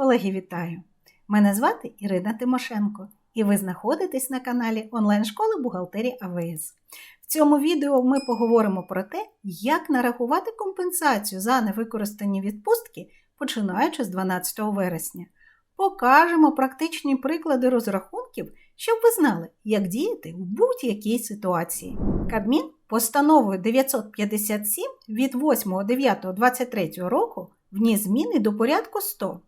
Колеги, вітаю! Мене звати Ірина Тимошенко, і ви знаходитесь на каналі онлайн-школи бухгалтерії АВС. В цьому відео ми поговоримо про те, як нарахувати компенсацію за невикористані відпустки, починаючи з 12 вересня. Покажемо практичні приклади розрахунків, щоб ви знали, як діяти в будь-якій ситуації. Кабмін постановою 957 від 8.9.23 року вніс зміни до порядку 100.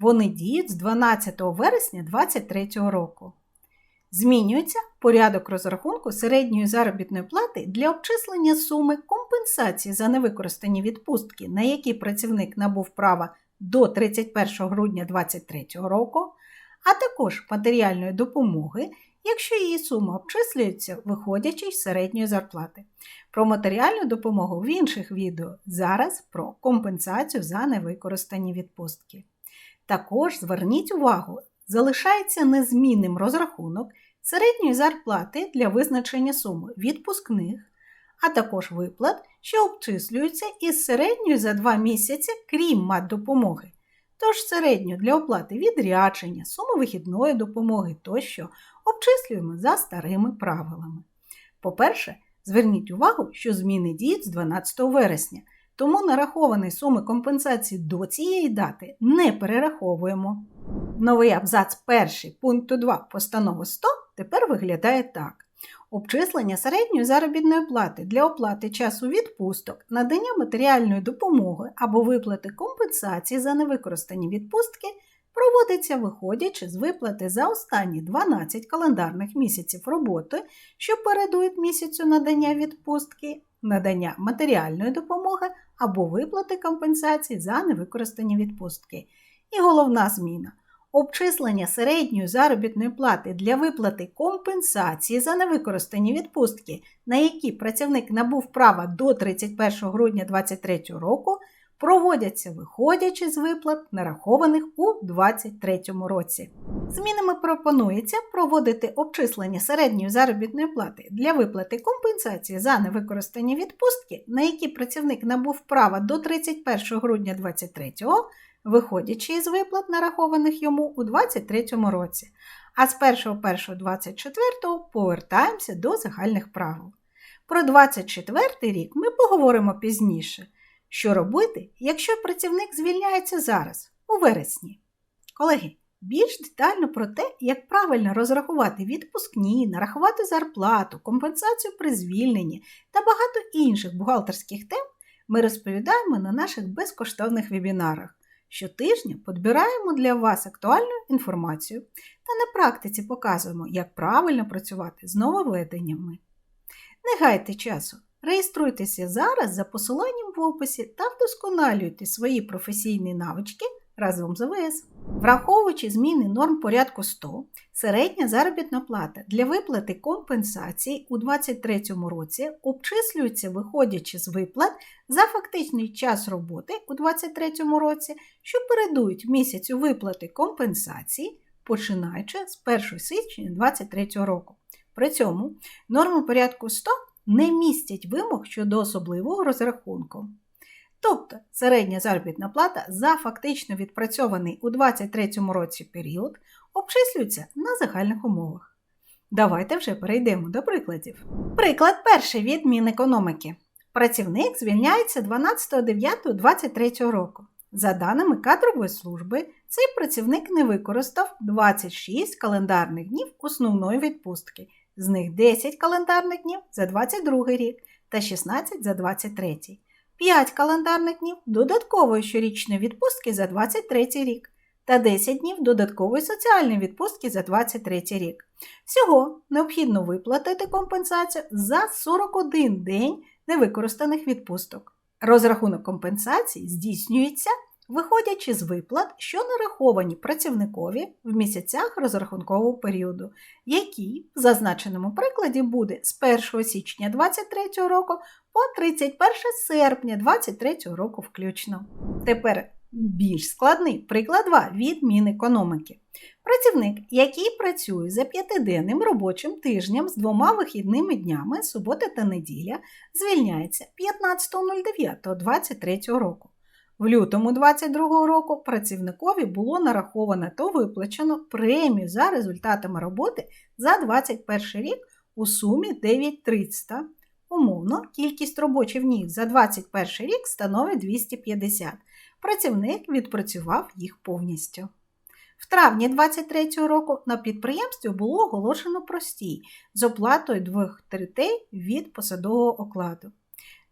Вони діють з 12 вересня 2023 року. Змінюється порядок розрахунку середньої заробітної плати для обчислення суми компенсації за невикористані відпустки, на які працівник набув права до 31 грудня 2023 року, а також матеріальної допомоги, якщо її сума обчислюється, виходячи з середньої зарплати. Про матеріальну допомогу в інших відео зараз про компенсацію за невикористані відпустки. Також зверніть увагу, залишається незмінним розрахунок середньої зарплати для визначення суми відпускних, а також виплат, що обчислюються із середньою за 2 місяці, крім матдопомоги. Тож середню для оплати відрядження, суми вихідної допомоги тощо обчислюємо за старими правилами. По-перше, зверніть увагу, що зміни діють з 12 вересня, тому нараховані суми компенсації до цієї дати не перераховуємо. Новий абзац 1 пункту 2 постанови 100 тепер виглядає так. Обчислення середньої заробітної плати для оплати часу відпусток, надання матеріальної допомоги або виплати компенсації за невикористані відпустки проводиться виходячи з виплати за останні 12 календарних місяців роботи, що передують місяцю надання відпустки, надання матеріальної допомоги або виплати компенсації за невикористані відпустки. І головна зміна. Обчислення середньої заробітної плати для виплати компенсації за невикористані відпустки, на які працівник набув права до 31 грудня 2023 року, проводяться виходячи з виплат, нарахованих у 2023 році. Змінами пропонується проводити обчислення середньої заробітної плати для виплати компенсації за невикористані відпустки, на які працівник набув права до 31 грудня 2023 року, виходячи із виплат, нарахованих йому у 2023 році, а з 1.1.24 повертаємося до загальних правил. Про 2024 рік ми поговоримо пізніше. Що робити, якщо працівник звільняється зараз, у вересні? Колеги, більш детально про те, як правильно розрахувати відпускні, нарахувати зарплату, компенсацію при звільненні та багато інших бухгалтерських тем ми розповідаємо на наших безкоштовних вебінарах. Щотижня підбираємо для вас актуальну інформацію та на практиці показуємо, як правильно працювати з нововведеннями. Не гайте часу, реєструйтеся зараз за посиланням в описі та вдосконалюйте свої професійні навички разом з АВС. Враховуючи зміни норм порядку 100, середня заробітна плата для виплати компенсації у 2023 році обчислюється, виходячи з виплат за фактичний час роботи у 2023 році, що передують місяцю виплати компенсації, починаючи з 1 січня 2023 року. При цьому норми порядку 100 не містять вимог щодо особливого розрахунку. Тобто середня заробітна плата за фактично відпрацьований у 2023 році період обчислюється на загальних умовах. Давайте вже перейдемо до прикладів. Приклад перший від Мінекономіки. Працівник звільняється 12.09.23 року. За даними кадрової служби, цей працівник не використав 26 календарних днів основної відпустки, з них 10 календарних днів за 22 рік та 16 за 23. 5 календарних днів додаткової щорічної відпустки за 23 рік та 10 днів додаткової соціальної відпустки за 23 рік. Всього необхідно виплатити компенсацію за 41 день невикористаних відпусток. Розрахунок компенсації здійснюється, виходячи з виплат, що нараховані працівникові в місяцях розрахункового періоду, який в зазначеному прикладі буде з 1 січня 2023 року по 31 серпня 2023 року включно. Тепер більш складний приклад 2 від Мінекономіки. Працівник, який працює за п'ятиденним робочим тижнем з двома вихідними днями, субота та неділя, звільняється 15.09.23 року. В лютому 2022 року працівникові було нараховано та виплачено премію за результатами роботи за 2021 рік у сумі 9300. Умовно, кількість робочих днів за 2021 рік становить 250. Працівник відпрацював їх повністю. В травні 2023 року на підприємстві було оголошено простій з оплатою двох третей від посадового окладу.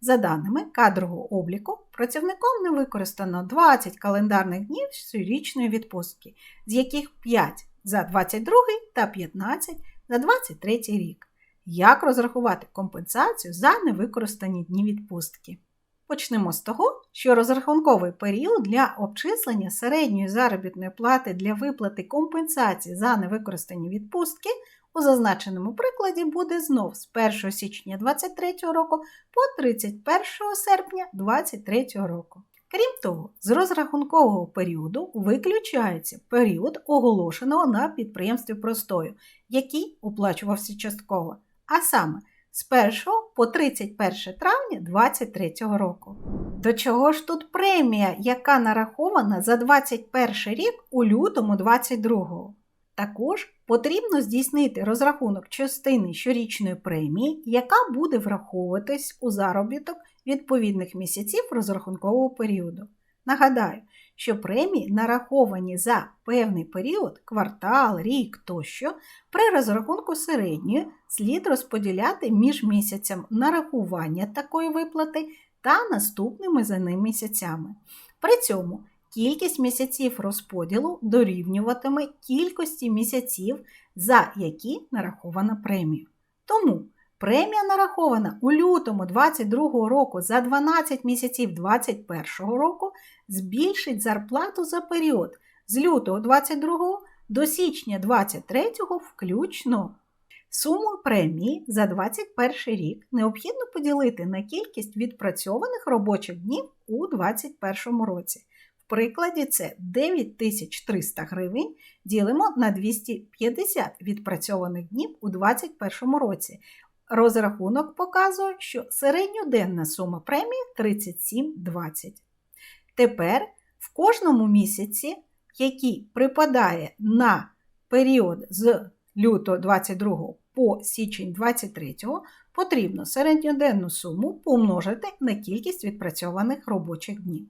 За даними кадрового обліку, працівником не використано 20 календарних днів щорічної відпустки, з яких 5 за 22 та 15 за 23 рік. Як розрахувати компенсацію за невикористані дні відпустки? Почнемо з того, що розрахунковий період для обчислення середньої заробітної плати для виплати компенсації за невикористані відпустки у зазначеному прикладі буде знов з 1 січня 2023 року по 31 серпня 2023 року. Крім того, з розрахункового періоду виключається період оголошеного на підприємстві простою, який оплачувався частково, а саме з 1 по 31 травня 2023 року. До чого ж тут премія, яка нарахована за 21 рік у лютому 2022? Також потрібно здійснити розрахунок частини щорічної премії, яка буде враховуватись у заробіток відповідних місяців розрахункового періоду. Нагадаю, що премії нараховані за певний період, квартал, рік тощо, при розрахунку середньої слід розподіляти між місяцем нарахування такої виплати та наступними за ним місяцями. При цьому кількість місяців розподілу дорівнюватиме кількості місяців, за які нарахована премія. Тому премія нарахована у лютому 2022 року за 12 місяців 2021 року збільшить зарплату за період з лютого 2022 до січня 2023 включно. Суму премії за 2021 рік необхідно поділити на кількість відпрацьованих робочих днів у 2021 році. Прикладі це 9300 гривень ділимо на 250 відпрацьованих днів у 2021 році. Розрахунок показує, що середньоденна сума премії 37,20. Тепер в кожному місяці, який припадає на період з лютого 22 по січень 23, потрібно середньоденну суму помножити на кількість відпрацьованих робочих днів.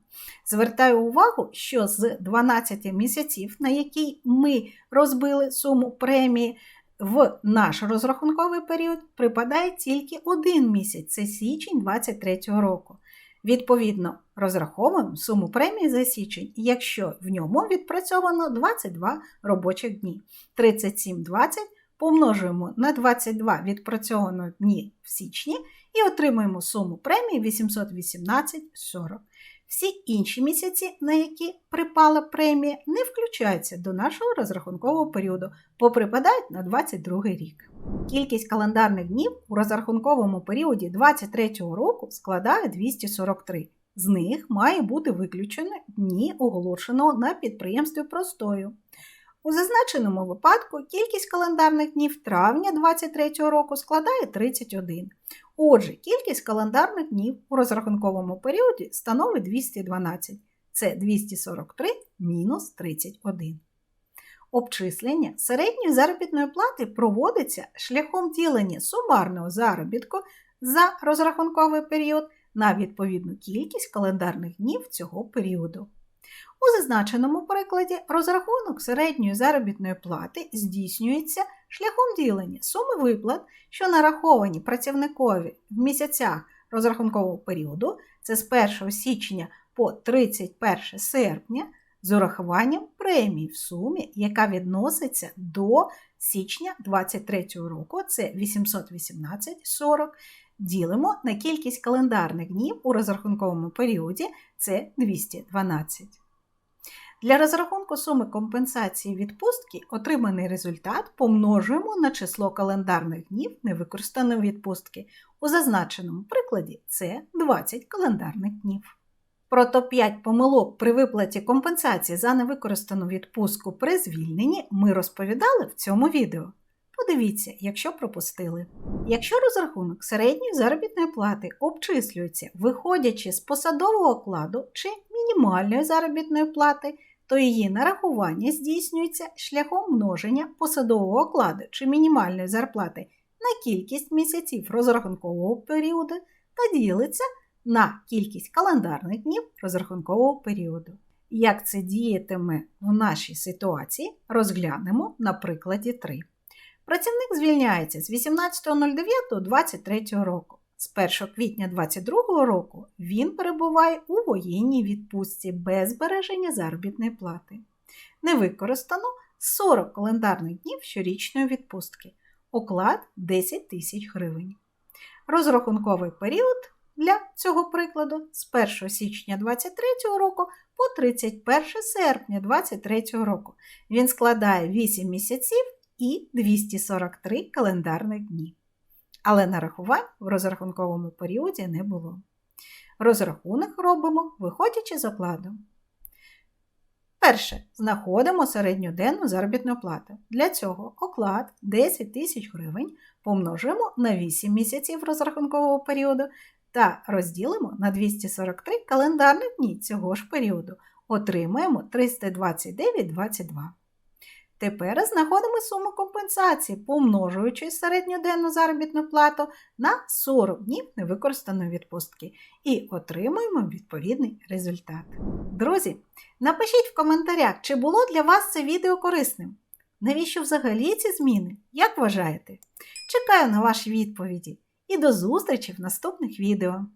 Звертаю увагу, що з 12 місяців, на які ми розбили суму премії, в наш розрахунковий період припадає тільки один місяць це січень 2023 року. Відповідно, розраховуємо суму премії за січень, якщо в ньому відпрацьовано 22 робочих дні. 37,20 помножуємо на 22 відпрацьованих дні в січні і отримуємо суму премії 818,40. Всі інші місяці, на які припала премія, не включаються до нашого розрахункового періоду, бо припадають на 22 рік. Кількість календарних днів у розрахунковому періоді 2023 року складає 243. З них має бути виключено дні оголошеного на підприємстві простою. У зазначеному випадку кількість календарних днів травня 2023 року складає 31. Отже, кількість календарних днів у розрахунковому періоді становить 212. Це 243 мінус 31. Обчислення середньої заробітної плати проводиться шляхом ділення сумарного заробітку за розрахунковий період на відповідну кількість календарних днів цього періоду. У зазначеному прикладі розрахунок середньої заробітної плати здійснюється шляхом ділення суми виплат, що нараховані працівникові в місяцях розрахункового періоду, це з 1 січня по 31 серпня, з урахуванням премії в сумі, яка відноситься до січня 2023 року, це 818,40, ділимо на кількість календарних днів у розрахунковому періоді, це 212. Для розрахунку суми компенсації відпустки отриманий результат помножуємо на число календарних днів невикористаної відпустки. У зазначеному прикладі це 20 календарних днів. Про топ-5 помилок при виплаті компенсації за невикористану відпустку при звільненні ми розповідали в цьому відео. Подивіться, якщо пропустили. Якщо розрахунок середньої заробітної плати обчислюється, виходячи з посадового окладу чи мінімальної заробітної плати, то її нарахування здійснюється шляхом множення посадового окладу чи мінімальної зарплати на кількість місяців розрахункового періоду та ділиться на кількість календарних днів розрахункового періоду. Як це діятиме в нашій ситуації, розглянемо на прикладі 3. Працівник звільняється з 18.09.23 року. З 1 квітня 2022 року він перебуває у воєнній відпустці без збереження заробітної плати. Не використано 40 календарних днів щорічної відпустки. Оклад 10 тисяч гривень. Розрахунковий період для цього прикладу з 1 січня 2023 року по 31 серпня 2023 року. Він складає 8 місяців і 243 календарних дні. Але нарахувань в розрахунковому періоді не було. Розрахунок робимо, виходячи з окладу. Перше. Знаходимо середньоденну заробітну плату. Для цього оклад 10 тисяч гривень помножимо на 8 місяців розрахункового періоду та розділимо на 243 календарних дні цього ж періоду. Отримаємо 329,22. Тепер знаходимо суму компенсації, помножуючи середньоденну заробітну плату на 40 днів невикористаної відпустки і отримуємо відповідний результат. Друзі, напишіть в коментарях, чи було для вас це відео корисним. Навіщо взагалі ці зміни? Як вважаєте? Чекаю на ваші відповіді і до зустрічі в наступних відео!